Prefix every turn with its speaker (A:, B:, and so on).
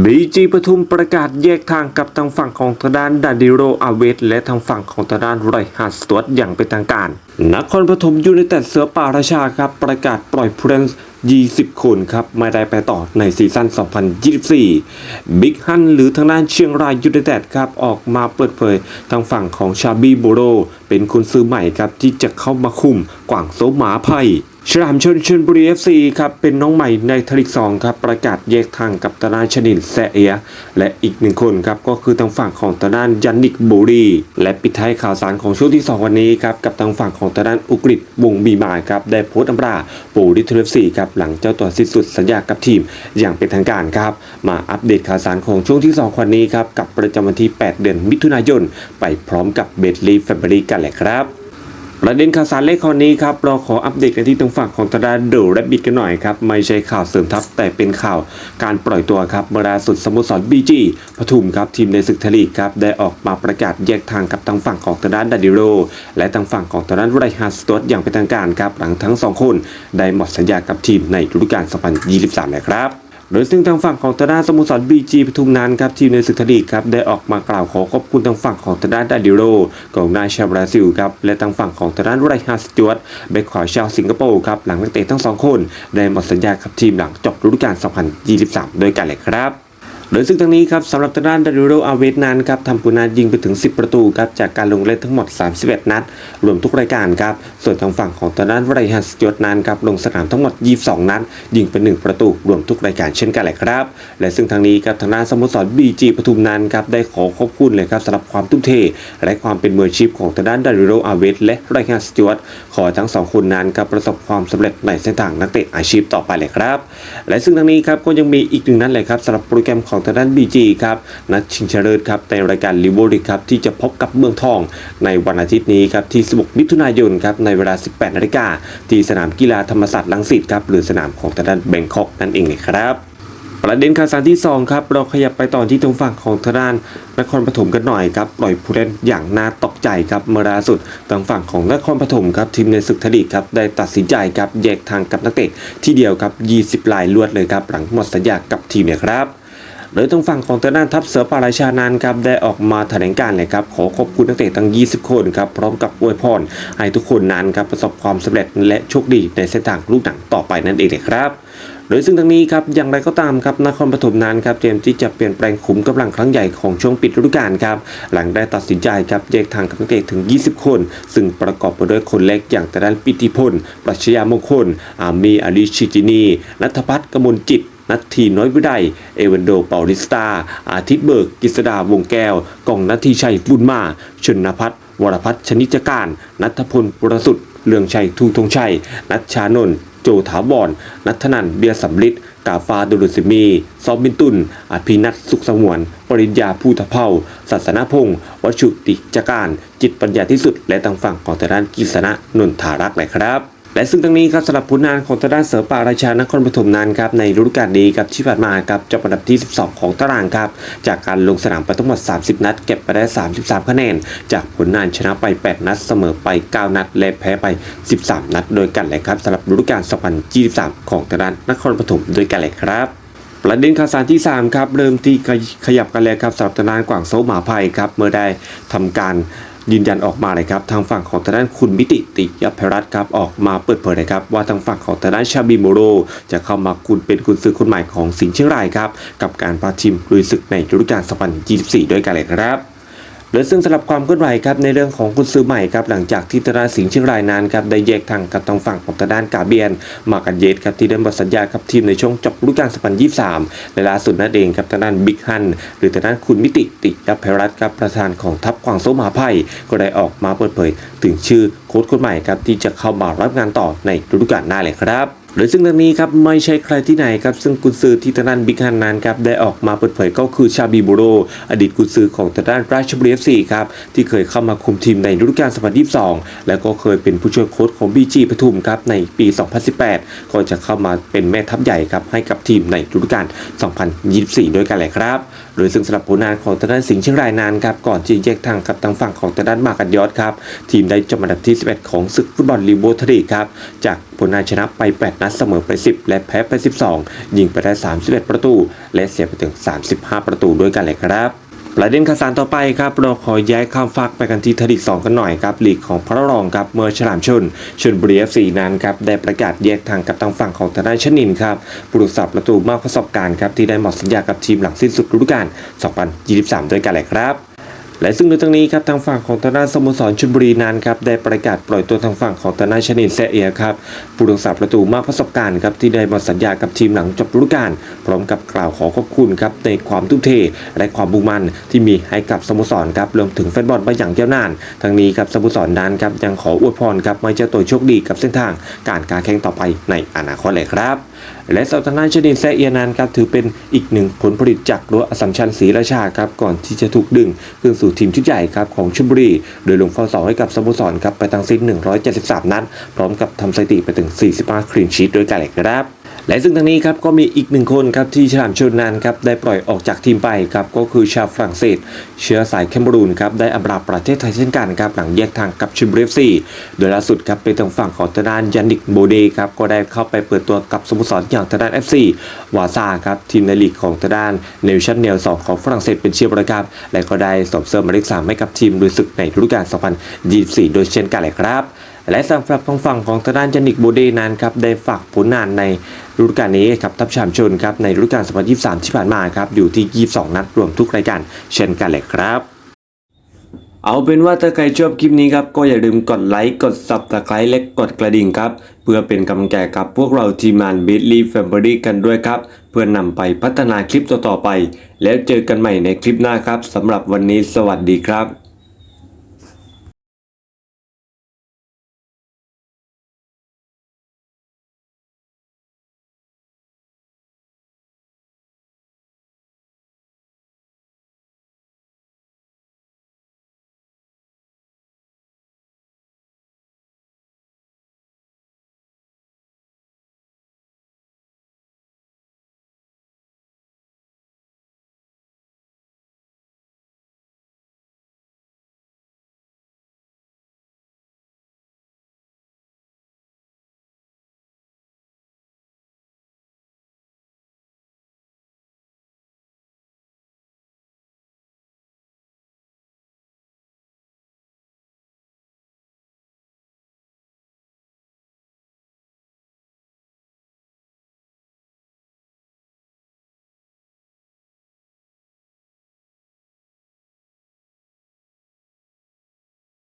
A: บีจีปทุมประกาศแยกทางกับทางฝั่งของทางด้านดาดิโรอาเวสและทางฝั่งของทางด้านไรฮาร์สตวตอย่างเป็นทางการ นครปฐมยูไนเต็ดเสือป่าราชาครับ ประกาศปล่อยผู้เล่น20 คนครับ ไม่ได้ไปต่อในซีซั่น 2024 บิ๊กฮันหรือทางด้านเชียงรายยูไนเต็ดครับ ออกมาเปิดเผยทางฝั่งของชาบีโบโร เป็นคนซื้อใหม่ครับที่จะเข้ามาคุมกว่างโซหมาไพ่ ฉลามชนชนบุรีเอฟซีครับเป็นน้องใหม่ในทลิกสองครับประกาศแยกทางกับตาดานชนินแซเอีย และอีกหนึ่งคนครับก็คือทางฝั่งของตาดานยันนิกบูรีและปิดท้ายข่าวสารของช่วงที่ 2 วันนี้ครับกับทางฝั่งของตาดานอุกฤษวงบีมาครับได้โพสต์อำลาปูริทเอฟซีครับหลังเจ้าตัวสิ้นสุดสัญญากับทีมอย่างเป็นทางการครับมาอัปเดตข่าวสารของช่วงที่ 2 วันนี้ครับกับประจำวันที่ 8 เดือนมิถุนายน ไปพร้อมกับเบดลีแฟมิลี่กันแหละครับ ประเด็นข่าวสารเลขข้อนี้ครับเราขออัปเดตกันที่ทางฝั่งของตาดาเดอแรบบิทกันหน่อยครับไม่ใช่ข่าวเสริมทัพแต่เป็นข่าวการปล่อยตัวครับเมื่อล่าสุดสโมสรบีจีปทุมครับทีมในศึกทลีกครับได้ออกมาประกาศแยกทางกับทางฝั่งของตาดานดาดิโร และทางฝั่งของตาดาไรฮาร์สตวตอย่างเป็นทางการครับหลังทั้งสองคนได้หมดสัญญากับทีมในฤดูกาล2023แล้วครับ โดยซึ่งทางฝั่งของตาด้านสโมสรบีจีปทุมนั้นครับทีมในศึกทลีกครับได้ออกมากล่าวขอขอบคุณทางฝั่งของตาด้านดาดิโรกองหน้าชาวบราซิลครับและทางฝั่งของตาด้านไรฮาสจวตแบ็คขวาชาวสิงคโปร์ครับหลังนักเตะทั้งสองคน ได้หมดสัญญากับทีมหลังจบฤดูกาล 2023 โดยกันเลยครับ โดยซึ่งทั้งนี้ครับสำหรับทางด้านดาริโรอาเวสนั้นครับทำผลงานยิงไปถึง 10 ประตูครับจากการลงเล่นทั้งหมด 31 นัด รวมทุกรายการครับส่วนทางฝั่งของทางด้านวรฮันสจวตนั้นครับลงสนามทั้งหมด 22 นัด ยิงไป 1 ประตูรวมทุกรายการเช่นกันแหละครับ และซึ่งทางนี้ครับทางด้านสโมสรบีจีปทุมนั้นครับได้ขอขอบคุณเลยครับสำหรับความทุ่มเท และความเป็นมืออาชีพของทางด้านดาริโรอาเวสและไรฮันสจวตขอทั้งสองคนนั้นครับประสบความสำเร็จในเส้นทางนักเตะอาชีพต่อไปเลยครับ และซึ่งทางนี้ครับก็ยังมีอีกหนึ่งนัดเลยครับสำหรับโปรแกรมของทางด้าน BG ครับนัดชิงชนะเลิศครับในรายการลิเวอร์ครับที่จะพบกับเมืองทองในวันอาทิตย์นี้ครับที่ 16 มิถุนายนครับในเวลา 18 นาฬิกาที่สนามกีฬาธรรมศาสตร์ลังสิตครับหรือสนามของทางด้านแบงคอกนั่นเองนะครับประเด็นข่าวสารที่ 2 ครับ เราขยับไปต่อที่ทางฝั่งของทางด้านนครปฐมกันหน่อยครับ ปล่อยผู้เล่นอย่างน่าตกใจครับเมื่อล่าสุดทางฝั่งของนครปฐมครับทีมในศึกทลีกครับได้ตัดสินใจครับแยกทางกับนักเตะที่เดียวครับ 20 ลายลวดเลยครับหลังหมดสัญญากับทีมเนี่ยครับ โดยทางฝั่งของทางด้านทัพเสือปาราชานั้นครับได้ออกมาแถลงการเลยครับขอขอบคุณนักเตะทั้ง 20 คนครับพร้อมกับอวยพรให้ทุกคนนั้นครับประสบความสำเร็จและโชคดีในเส้นทางลูกหนังต่อไปนั่นเองเลยครับโดยซึ่งทั้งนี้ครับอย่างไรก็ตามครับนครปฐมนั้นครับเตรียมที่จะเปลี่ยนแปลงขุมกำลังครั้งใหญ่ของช่วงปิดฤดูกาลครับหลังได้ตัดสินใจครับแยกทางกับนักเตะถึง 20 คน ซึ่งประกอบไปด้วยคนเล็กอย่างแต่ด้านปิติพลปรัชญามงคลอามีอาลีชิจินีนัทพัฒน์กมลจิต นัททีน้อยวิไดเอวันโดเปาลิสตา อาทิตย์เบิกกิษดาวงแก้วกองนัททีชัยบุญมา ชนพัฒน์วรพัฒน์ชนิจการ นัทพลปรสุทธิ์เลืองชัยทูธงชัย นัชชานนท์โจถาวรนัทนันเบียร์สำลิดกาฟาดุลสิมี ซอมบินตุนอภินัทสุขสงวน ปริญญาภูทะเภาศาสนาพงศ์วชุติจการ จิตปัญญาที่สุด และทางฝั่งของทางด้านกิษณะนนทารักษ์เลยครับ และซึ่งทั้งนี้ครับสำหรับผลงานของทางด้านเสือป่าราชานครปฐมนั้นครับในฤดูกาลนี้ครับที่ผ่านมาครับจบอันดับที่ 12 ของตารางครับจากการลงสนามไปทั้งหมด 30 นัด เก็บไปได้ 33 คะแนน จากผลงานชนะไป 8 นัดเสมอไป 9 นัด และแพ้ไป 13 นัด โดยกันเลยครับสำหรับฤดูกาล2023 ของทางด้านนครปฐมโดยกันเลยครับประเด็นข่าวสารที่ 3 ครับ เริ่มที่ขยับกันเลยครับสำหรับทางด้านกว่างโซหมาภัยครับเมื่อได้ทำการ ยืนยันออกมาเลยครับทางฝั่งของทางด้านคุณมิติติยพรัตครับออกมาเปิดเผยเลยครับว่าทางฝั่งของทางด้านชาบิโมโร จะเข้ามาคุณเป็นคุณซื้อคนใหม่ของสิงห์เชียงรายครับกับการประชิมลุยศึกในฤดูกาล2024 ด้วยกันเลยครับ โดยซึ่งสำหรับความเคลื่อนไหวครับในเรื่องของคุณซื้อใหม่ครับหลังจากที่ตราสิงห์เชียงรายนั้นครับได้แยกทางกับทางฝั่งของทางด้านกาเบียน มากันเยสครับที่ได้หมดสัญญากับทีมในช่วงจบฤดูกาล2023 และล่าสุดนั่นเองครับทางด้านบิ๊กฮันหรือทางด้านคุณมิติติยพรัตน์ครับประธานของทัพกวางโซมาไพ่ก็ได้ออกมาเปิดเผย ถึงชื่อโค้ชคนใหม่ครับที่จะเข้ามารับงานต่อในฤดูกาลหน้าเลยครับ โดยซึ่งทางนี้ครับไม่ใช่ใครที่ไหนครับซึ่งกุนซือที่ทางด้านบิ๊กฮันนั้นครับได้ออกมาเปิดเผยก็คือชาบีบูโร อดีตกุนซือของทางด้านราชบุรีเอฟซีครับที่เคยเข้ามาคุมทีมในฤดูกาล2022 และก็เคยเป็นผู้ช่วยโค้ชของบีจีปทุมครับในปี 2018ก็จะเข้ามาเป็นแม่ทัพใหญ่ครับให้กับทีมในฤดูกาล2024 ด้วยกันแหละครับโดยซึ่งสำหรับผลงานของทางด้านสิงห์เชียงรายนันครับก่อนที่แยกทางกับทางฝั่งของทางด้านมากัดยอดครับทีมได้จบอันดับที่ 11 ของศึกฟุตบอลลีโบทรีครับจากผลงานชนะไป 8 นัดเสมอไป 10 และแพ้ไป 12 ยิงไปได้ 31 ประตู และเสียไปถึง 35 ประตูด้วยกันเลยครับ ประเด็นข่าวสารต่อไปครับเราขอย้ายข้ามฟากไปกันที่ทลีก2กันหน่อยครับลีกของพระรองครับเมื่อฉลามชนชนบุรีเอฟซีนั้นครับได้ประกาศแยกทางกับทางฝั่งของทนาชนินครับผู้รักษาประตูมากประสบการณ์ครับที่ได้หมดสัญญากับทีมหลังสิ้นสุดฤดูกาล 2023 ด้วยกันเลยครับ และซึ่งในตรงนี้ครับทางฝั่งของทางด้านสโมสรชลบุรีนั้นครับได้ประกาศปล่อยตัวทางฝั่งของทางด้านชนินเซเอียครับผู้รักษาประตูมากประสบการณ์ครับที่ได้มดสัญญากับทีมหลังจบฤดูกาลพร้อมกับกล่าวขอขอบคุณครับในความทุ่มเท และความมุ่งมั่นที่มีให้กับสโมสรครับรวมถึงแฟนบอลมาอย่างยาวนานทั้งนี้ครับสโมสรนั้นครับยังขออวยพรครับไม่เจ้าตัวโชคดีกับเส้นทางการการแข่งต่อไปในอนาคตเลยครับ และสาวทางด้านชนินแซเอียนันครับถือเป็นอีกหนึ่งผลผลิตจากรั้วอสสัมชัญศรีราชาครับก่อนที่จะถูกดึงขึ้นสู่ทีมชุดใหญ่ครับของชลบุรี โดยลงเฝ้าเสาให้กับสโมสรครับไปทั้งสิ้น 173 นัดพร้อมกับทำสถิติไปถึง 45 คลีนชีตด้วยกันเลยครับ และซึ่งทางนี้ครับก็มีอีกหนึ่งคนครับที่ฉลามชนนันครับได้ปล่อยออกจากทีมไปครับก็คือชาวฝรั่งเศส เชื้อสายแคมเบรูนครับได้อำลาประเทศไทยเช่นกันครับหลังแยกทางกับชิมเบรฟซีโดยล่าสุดครับเป็นทางฝั่งของทางด้านยานิกโบเดครับก็ได้เข้าไปเปิดตัวกับสโมสรอย่างทางด้าน FC วาซาครับทีมในลีกของทางด้านเนชั่นเนลสองของฝรั่งเศสเป็นเชียร์บริการและก็ได้สมเสริมมาเลขสามให้กับทีมลุยศึกในฤดูกาล2024 โดยเช่นกันเลยครับ และสำหรับทางฝั่งของทางด้านจันิกโบเดนั้นครับได้ฝากผลงานในฤดูกาลนี้ครับทัพชามชนครับในฤดูกาล 2023 ที่ผ่านมาครับอยู่ที่ 22 นัดรวมทุกรายการเช่นกันเลยครับ เอาเป็นว่าถ้าใครชอบคลิปนี้ครับก็อย่าลืมกดไลค์กด subscribe และกดกระดิ่งครับ เพื่อเป็นกำลังใจกับพวกเราทีมงาน b i t l y Family กันด้วยครับ เพื่อนำไปพัฒนาคลิปต่อๆไป แล้วเจอกันใหม่ในคลิปหน้าครับสำหรับวันนี้สวัสดีครับ